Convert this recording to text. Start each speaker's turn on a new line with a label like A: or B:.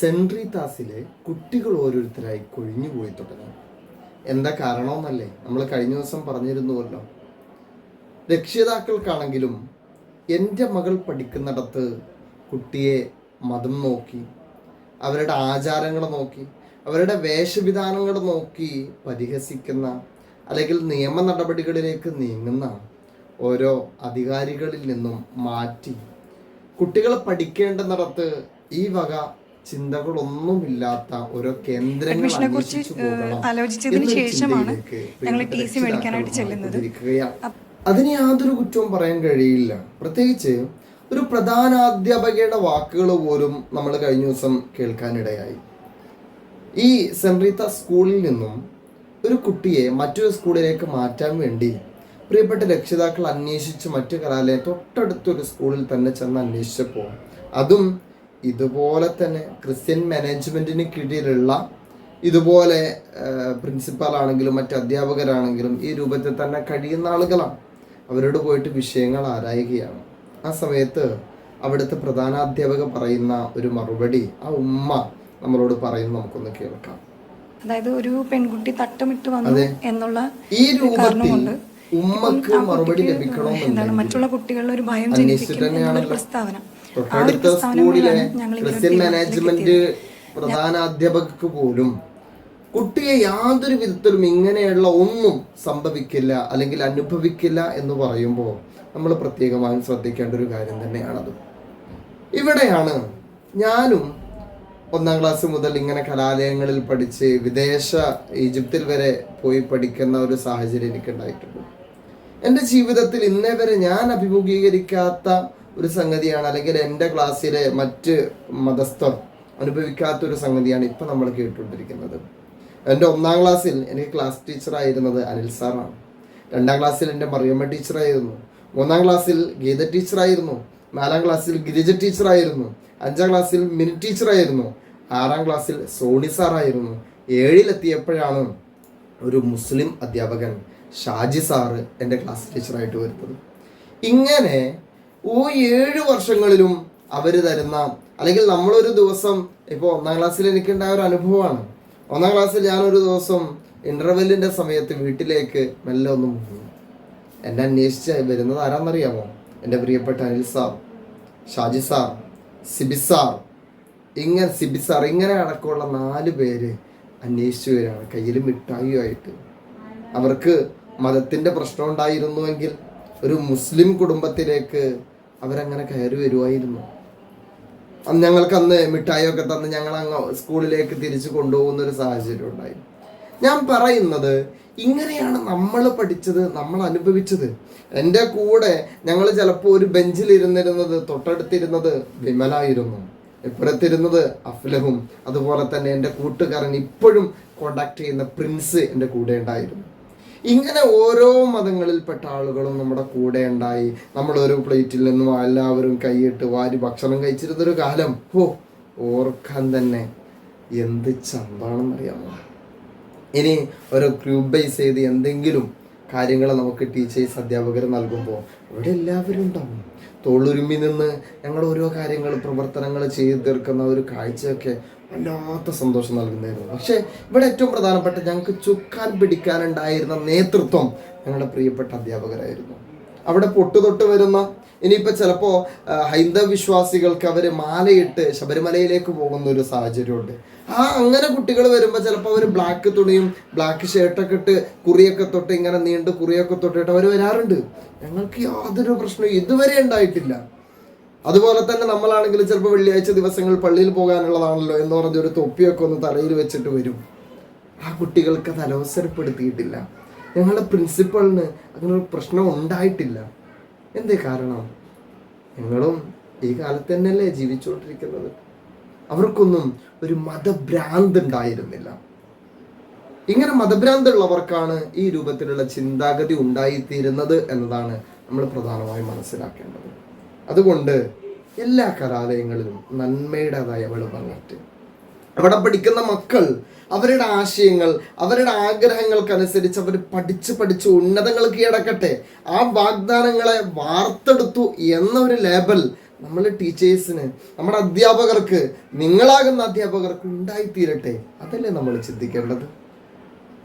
A: സെൻട്രീതാസിലെ കുട്ടികൾ ഓരോരുത്തരായി കൊഴിഞ്ഞു പോയി തുടങ്ങി. എന്താ കാരണമെന്നല്ലേ? നമ്മൾ കഴിഞ്ഞ ദിവസം പറഞ്ഞിരുന്നുവല്ലോ. രക്ഷിതാക്കൾക്കാണെങ്കിലും എന്റെ മകൾ പഠിക്കുന്നിടത്ത് കുട്ടിയെ മതം നോക്കി അവരുടെ ആചാരങ്ങൾ നോക്കി അവരുടെ വേഷവിധാനങ്ങൾ നോക്കി പരിഹസിക്കുന്ന അല്ലെങ്കിൽ നിയമ നടപടികളിലേക്ക് നീങ്ങുന്ന ഓരോ അധികാരികളിൽ നിന്നും മാറ്റി കുട്ടികൾ പഠിക്കേണ്ടുന്നിടത്ത് ഈ വക ചിന്തകളൊന്നുമില്ലാത്ത ഓരോ
B: കേന്ദ്രങ്ങളെ കുറിച്ച് ആലോചിച്ചതിന് ശേഷമാണ് ഞങ്ങൾ ടി സി മേടിക്കാനായിട്ട് ചെല്ലുന്നത്.
A: അതിന് യാതൊരു കുറ്റവും പറയാൻ കഴിയില്ല. പ്രത്യേകിച്ച് ഒരു പ്രധാന അധ്യാപകയുടെ വാക്കുകൾ പോലും നമ്മൾ കഴിഞ്ഞ ദിവസം കേൾക്കാനിടയായി. ഈ സെൻറീത്ത സ്കൂളിൽ നിന്നും ഒരു കുട്ടിയെ മറ്റൊരു സ്കൂളിലേക്ക് മാറ്റാൻ വേണ്ടി പ്രിയപ്പെട്ട രക്ഷിതാക്കൾ അന്വേഷിച്ച് മറ്റു കലാലയം തൊട്ടടുത്തൊരു സ്കൂളിൽ തന്നെ ചെന്ന് അന്വേഷിച്ചപ്പോൾ അതും ഇതുപോലെ തന്നെ ക്രിസ്ത്യൻ മാനേജ്മെന്റിന് കീഴിലുള്ള ഇതുപോലെ പ്രിൻസിപ്പൽ ആണെങ്കിലും മറ്റ് അധ്യാപകരാണെങ്കിലും ഈ രൂപത്തിൽ തന്നെ കഴിയുന്ന ആളുകളാണ്. അവരോട് പോയിട്ട് വിഷയങ്ങൾ ആരായുകയാണ്. ആ സമയത്ത് അവിടുത്തെ പ്രധാനാധ്യാപക പറയുന്ന ഒരു മറുപടി ആ ഉമ്മ നമ്മളോട് പറയുന്നത് നമുക്കൊന്ന് കേൾക്കാം.
B: അതായത് ഒരു പെൺകുട്ടി തട്ടമിട്ട് വന്നു എന്നുള്ള
A: ഈ രൂപത്തിൽ ഉമ്മക്ക് മറുപടി
B: കുട്ടിക്ക് എന്താണ് മറ്റുള്ള കുട്ടികളിൽ ഒരു ഭയം
A: ജനിപ്പിക്കുന്ന
B: ജനിപ്പിക്കും പ്രസ്താവന.
A: തൊട്ടടുത്ത സ്കൂളിലെ ക്രിസ്ത്യൻ മാനേജ്മെന്റ്. പ്രധാന അധ്യാപകർക്ക് പോലും കുട്ടിയെ യാതൊരു വിധത്തിലും ഇങ്ങനെയുള്ള ഒന്നും സംഭവിക്കില്ല അല്ലെങ്കിൽ അനുഭവിക്കില്ല എന്ന് പറയുമ്പോൾ നമ്മൾ പ്രത്യേകമായും ശ്രദ്ധിക്കേണ്ട ഒരു കാര്യം തന്നെയാണത്. ഇവിടെയാണ് ഞാനും ഒന്നാം ക്ലാസ് മുതൽ ഇങ്ങനെ കലാലയങ്ങളിൽ പഠിച്ച് വിദേശ ഈജിപ്തിൽ വരെ പോയി പഠിക്കുന്ന ഒരു സാഹചര്യം എനിക്കുണ്ടായിട്ടുള്ളൂ ഉണ്ടായിട്ടുണ്ട് എന്റെ ജീവിതത്തിൽ ഇന്നേ വരെ ഞാൻ അഭിമുഖീകരിക്കാത്ത ഒരു സംഗതിയാണ് അല്ലെങ്കിൽ എന്റെ ക്ലാസ്സിലെ മറ്റ് മതസ്ഥർ അനുഭവിക്കാത്ത ഒരു സംഗതിയാണ് ഇപ്പം നമ്മൾ കേട്ടുകൊണ്ടിരിക്കുന്നത്. എന്റെ ഒന്നാം ക്ലാസ്സിൽ എനിക്ക് ക്ലാസ് ടീച്ചറായിരുന്നത് അനിൽ സാറാണ്. രണ്ടാം ക്ലാസ്സിൽ എന്റെ മറിയമ്മ ടീച്ചറായിരുന്നു. മൂന്നാം ക്ലാസ്സിൽ ഗീത ടീച്ചറായിരുന്നു. നാലാം ക്ലാസ്സിൽ ഗിരിജ ടീച്ചറായിരുന്നു. അഞ്ചാം ക്ലാസ്സിൽ മിനി ടീച്ചറായിരുന്നു. ആറാം ക്ലാസ്സിൽ സോണി സാറായിരുന്നു. ഏഴിലെത്തിയപ്പോഴാണ് ഒരു മുസ്ലിം അധ്യാപകൻ ഷാജി സാറ് എന്റെ ക്ലാസ് ടീച്ചറായിട്ട് വരുന്നത്. ഇങ്ങനെ ഓ ഏഴ് വർഷങ്ങളിലും അവർ തരുന്ന അല്ലെങ്കിൽ നമ്മളൊരു ദിവസം ഇപ്പോൾ ഒന്നാം ക്ലാസ്സിൽ എനിക്കുണ്ടായ ഒരു അനുഭവമാണ്. ഒന്നാം ക്ലാസ്സിൽ ഞാനൊരു ദിവസം ഇന്റർവെല്ലിന്റെ സമയത്ത് വീട്ടിലേക്ക് മെല്ലെ ഒന്ന് പോകുന്നു എന്നെ അന്വേഷിച്ച് വരുന്നത് ആരാന്നറിയാമോ? എന്റെ പ്രിയപ്പെട്ട Anil sir Shaji sir Sibi sir. ഇങ്ങനെ സിബി സാർ ഇങ്ങനെ അടക്കമുള്ള നാല് പേര് അന്വേഷിച്ചു വരികയാണ്. കയ്യിൽ മിഠായിയുമായിട്ട്. അവർക്ക് മതത്തിന്റെ പ്രശ്നം ഉണ്ടായിരുന്നുവെങ്കിൽ ഒരു മുസ്ലിം കുടുംബത്തിലേക്ക് അവരങ്ങനെ കയറി വരുമായിരുന്നു അന്ന് ഞങ്ങൾക്ക് അന്ന് മിഠായിയൊക്കെ തന്ന് ഞങ്ങൾ അങ്ങ് സ്കൂളിലേക്ക് തിരിച്ചു കൊണ്ടുപോകുന്ന ഒരു സാഹചര്യം ഉണ്ടായി. ഞാൻ പറയുന്നത് ഇങ്ങനെയാണ് നമ്മൾ പഠിച്ചത് നമ്മൾ അനുഭവിച്ചത്. എന്റെ കൂടെ ഞങ്ങൾ ചിലപ്പോൾ ഒരു ബെഞ്ചിൽ ഇരുന്നിരുന്നത് തൊട്ടടുത്തിരുന്നത് വിമലായിരുന്നു. ഇപ്പുറത്തിരുന്നത് അഫ്ലഹും. അതുപോലെ തന്നെ എന്റെ കൂട്ടുകാരൻ ഇപ്പോഴും കോണ്ടാക്ട് ചെയ്യുന്ന പ്രിൻസ് എന്റെ കൂടെ ഉണ്ടായിരുന്നു. ഇങ്ങനെ ഓരോ മതങ്ങളിൽപ്പെട്ട ആളുകളും നമ്മുടെ കൂടെ ഉണ്ടായി. നമ്മളൊരു പ്ലേറ്റിൽ നിന്നും എല്ലാവരും കൈയിട്ട് വാരി ഭക്ഷണം കഴിച്ചിരുന്നൊരു കാലം. ഓ ഓർക്കാൻ തന്നെ എന്ത് ചന്താണെന്നറിയാമോ? ഇനി ഒരു ഗ്രൂപ്പ് ബേസ് ചെയ്ത് എന്തെങ്കിലും കാര്യങ്ങൾ നമുക്ക് ടീച്ചേഴ്സ് അധ്യാപകർ നൽകുമ്പോൾ ഇവിടെ എല്ലാവരും ഉണ്ടാവും. തൊഴിലുരുമി നിന്ന് ഞങ്ങൾ ഓരോ കാര്യങ്ങൾ പ്രവർത്തനങ്ങൾ ചെയ്തു തീർക്കുന്ന ഒരു കാഴ്ചയൊക്കെ വല്ലാത്ത സന്തോഷം നൽകുന്നതായിരുന്നു. പക്ഷേ ഇവിടെ ഏറ്റവും പ്രധാനപ്പെട്ട ഞങ്ങൾക്ക് ചുക്കാൻ പിടിക്കാനുണ്ടായിരുന്ന നേതൃത്വം ഞങ്ങളുടെ പ്രിയപ്പെട്ട അധ്യാപകരായിരുന്നു. അവിടെ പൊട്ടുതൊട്ട് വരുന്ന ഇനിയിപ്പോൾ ചിലപ്പോൾ ഹൈന്ദവ വിശ്വാസികൾക്ക് അവർ മാലയിട്ട് ശബരിമലയിലേക്ക് പോകുന്ന ഒരു സാഹചര്യമുണ്ട്. ആ അങ്ങനെ കുട്ടികൾ വരുമ്പോൾ ചിലപ്പോൾ അവർ ബ്ലാക്ക് തുണിയും ബ്ലാക്ക് ഷർട്ടൊക്കെ ഇട്ട് കുറിയൊക്കെ തൊട്ട് ഇങ്ങനെ നീണ്ട് കുറിയൊക്കെ തൊട്ടിട്ട് അവർ വരാറുണ്ട്. ഞങ്ങൾക്ക് യാതൊരു പ്രശ്നവും ഇതുവരെ ഉണ്ടായിട്ടില്ല. അതുപോലെ തന്നെ നമ്മളാണെങ്കിൽ ചിലപ്പോൾ വെള്ളിയാഴ്ച ദിവസങ്ങൾ പള്ളിയിൽ പോകാനുള്ളതാണല്ലോ എന്ന് പറഞ്ഞ ഒരു തൊപ്പിയൊക്കെ ഒന്ന് തലയിൽ വെച്ചിട്ട് വരും. ആ കുട്ടികൾക്ക് അത് അലോസരപ്പെടുത്തിയിട്ടില്ല ഞങ്ങളുടെ പ്രിൻസിപ്പളിന് അങ്ങനെ ഒരു പ്രശ്നം ഉണ്ടായിട്ടില്ല. എന്തേ കാരണം? ഞങ്ങളും ഈ കാലത്ത് തന്നെയല്ലേ ജീവിച്ചുകൊണ്ടിരിക്കുന്നത്. അവർക്കൊന്നും ഒരു മതഭ്രാന്ത് ഉണ്ടായിരുന്നില്ല. ഇങ്ങനെ മതഭ്രാന്തുള്ളവർക്കാണ് ഈ രൂപത്തിലുള്ള ചിന്താഗതി ഉണ്ടായിത്തീരുന്നത് എന്നതാണ് നമ്മൾ പ്രധാനമായും മനസ്സിലാക്കേണ്ടത്. അതുകൊണ്ട് എല്ലാ കലാലയങ്ങളിലും നന്മയുടേതായ വെളുപ്പങ്ങറ്റ് അവിടെ പഠിക്കുന്ന മക്കൾ അവരുടെ ആശയങ്ങൾ അവരുടെ ആഗ്രഹങ്ങൾക്കനുസരിച്ച് അവർ പഠിച്ച് പഠിച്ച് ഉന്നതങ്ങൾ കീഴടക്കട്ടെ. ആ വാഗ്ദാനങ്ങളെ വാർത്തെടുത്തു എന്നൊരു ലേബൽ നമ്മൾ ടീച്ചേഴ്സിന് നമ്മുടെ അധ്യാപകർക്ക് നിങ്ങളാകുന്ന അധ്യാപകർക്ക് ഉണ്ടായിത്തീരട്ടെ. അതല്ലേ നമ്മൾ ചിന്തിക്കേണ്ടത്?